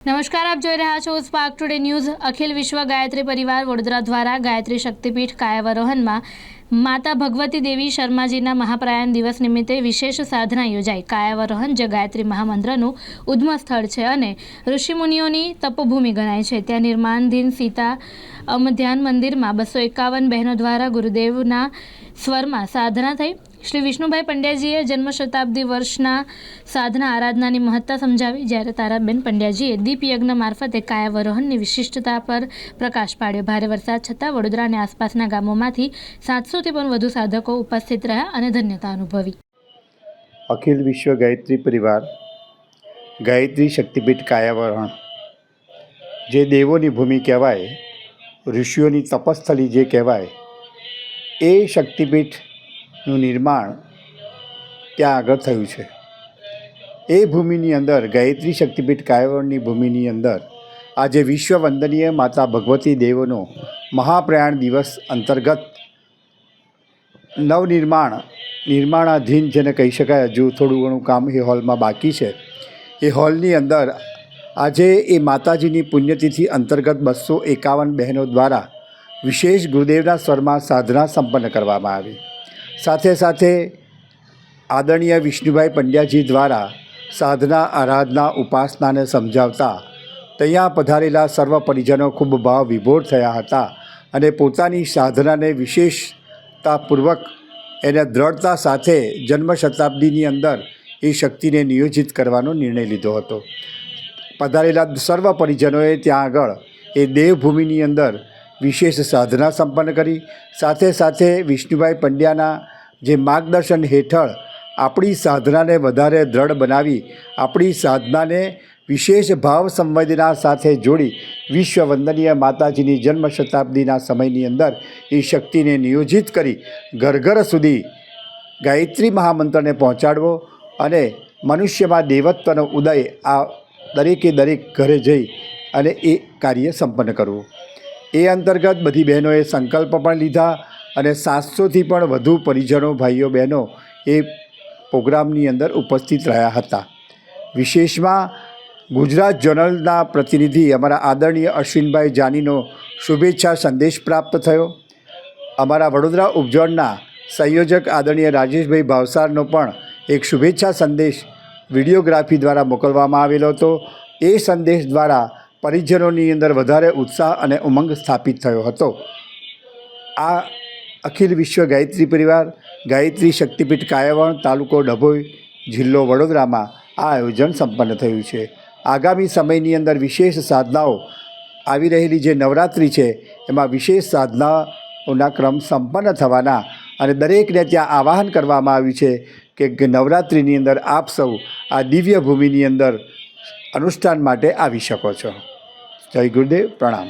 નમસ્કાર, આપ જોઈ રહ્યા છો સ્પાર્ક ટુડે ન્યૂઝ અખિલ વિશ્વ ગાયત્રી પરિવાર વડોદરા દ્વારા ગાયત્રી શક્તિપીઠ કાયાવરોહનમાં માતા ભગવતી દેવી શર્માજીના મહાપ્રયાણ દિવસ નિમિત્તે વિશેષ સાધના યોજાઈ. કાયાવરોહન જે ગાયત્રી મહામંત્રનું ઉદ્મ સ્થળ છે અને ઋષિમુનિઓની તપોભૂમિ ગણાય છે. ત્યાં નિર્માણધીન સીતા અમ ધ્યાન મંદિરમાં બસો એકાવન બહેનો દ્વારા ગુરુદેવના સ્વરમાં સાધના થઈ. શ્રી વિષ્ણુભાઈ પંડ્યાજીએ જન્મ શતાબ્દી વર્ષના સાધના આરાધનાની મહત્તા સમજાવી, જ્યારે તારાબેન પંડ્યાજીએ દીપ યજ્ઞ મારફતે કાયાવરોહનની વિશિષ્ટતા પર પ્રકાશ પાડ્યો. ભારે વરસાદ છતાં વડોદરા અને આસપાસના ગામોમાંથી સાતસોથી પણ વધુ સાધકો ઉપસ્થિત રહ્યા અને ધન્યતા અનુભવી. અખિલ વિશ્વ ગાયત્રી પરિવાર, ગાયત્રી શક્તિપીઠ કાયાવરણ જે દેવોની ભૂમિ કહેવાય, ઋષિઓની તપસ્થલી જે કહેવાય, એ શક્તિપીઠનું નિર્માણ ત્યાં આગળ થયું છે. એ ભૂમિની અંદર, ગાયત્રી શક્તિપીઠ કાયાવરણની ભૂમિની અંદર, આજે વિશ્વ વંદનીય માતા ભગવતી દેવોનો મહાપ્રયાણ દિવસ અંતર્ગત નવનિર્માણ, નિર્માણાધીન જેને કહી શકાય હજુ થોડું ઘણું કામ એ હોલમાં બાકી છે. એ હોલની અંદર આજે એ માતાજીની પુણ્યતિથિ અંતર્ગત બસો એકાવન બહેનો દ્વારા વિશેષ ગુરુદેવના સ્વરમાં સાધના સંપન્ન કરવામાં આવી. સાથે સાથે આદરણીય વિષ્ણુભાઈ પંડ્યાજી દ્વારા સાધના, આરાધના, ઉપાસનાને સમજાવતા ત્યાં પધારેલા સર્વ પરિજનો ખૂબ ભાવ વિભોર થયા હતા અને પોતાની સાધનાને વિશેષતાપૂર્વક એને દ્રઢતા સાથે જન્મ શતાબ્દીની અંદર એ શક્તિને નિયોજિત કરવાનો નિર્ણય લીધો હતો. પધારેલા સર્વ પરિજનોએ ત્યાં આગળ એ દેવભૂમિની અંદર વિશેષ સાધના સંપન્ન કરી. સાથે સાથે વિષ્ણુભાઈ પંડ્યાના જે માર્ગદર્શન હેઠળ આપણી સાધનાને વધારે દ્રઢ બનાવી, આપણી સાધનાને વિશેષ ભાવ સંવેદના સાથે જોડી વિશ્વ વંદનીય માતાજીની જન્મ શતાબ્દીના સમયની અંદર એ શક્તિને નિયોજિત કરી ઘર ઘર સુધી ગાયત્રી મહામંત્રને પહોંચાડવો અને મનુષ્યમાં દેવત્વનો ઉદય આ દરેકે દરેક ઘરે જઈ અને એ કાર્ય સંપન્ન કરવું. એ અંતર્ગત બધી બહેનોએ સંકલ્પ પણ લીધા અને સાતસોથી પણ વધુ પરિજનો, ભાઈઓ, બહેનો એ પ્રોગ્રામની અંદર ઉપસ્થિત રહ્યા હતા. વિશેષમાં ગુજરાત જર્નલના પ્રતિનિધિ અમારા આદરણીય અશ્વિનભાઈ જાનીનો શુભેચ્છા સંદેશ પ્રાપ્ત થયો. અમારા વડોદરા ઉપજોડના સંયોજક આદરણીય રાજેશભાઈ ભાવસારનો પણ એક શુભેચ્છા સંદેશ વિડીયોગ્રાફી દ્વારા મોકલવામાં આવેલો હતો. એ સંદેશ દ્વારા પરિજનોની અંદર વધારે ઉત્સાહ અને ઉમંગ સ્થાપિત થયો હતો. આ અખિલ વિશ્વ ગાયત્રી પરિવાર, ગાયત્રી શક્તિપીઠ કાયવણ તાલુકો ડભોઈ જિલ્લો વડોદરામાં આ આયોજન સંપન્ન થયું છે. આગામી સમયની અંદર વિશેષ સાધનાઓ આવી રહેલી જે નવરાત્રિ છે, એમાં વિશેષ સાધનાઓના ક્રમ સંપન્ન થવાના અને દરેકને ત્યાં આવાહન કરવામાં આવ્યું છે કે નવરાત્રિની અંદર આપ સૌ આ દિવ્ય ભૂમિની અંદર અનુષ્ઠાન માટે આવી શકો છો. જય ગુરુદેવ પ્રણામ.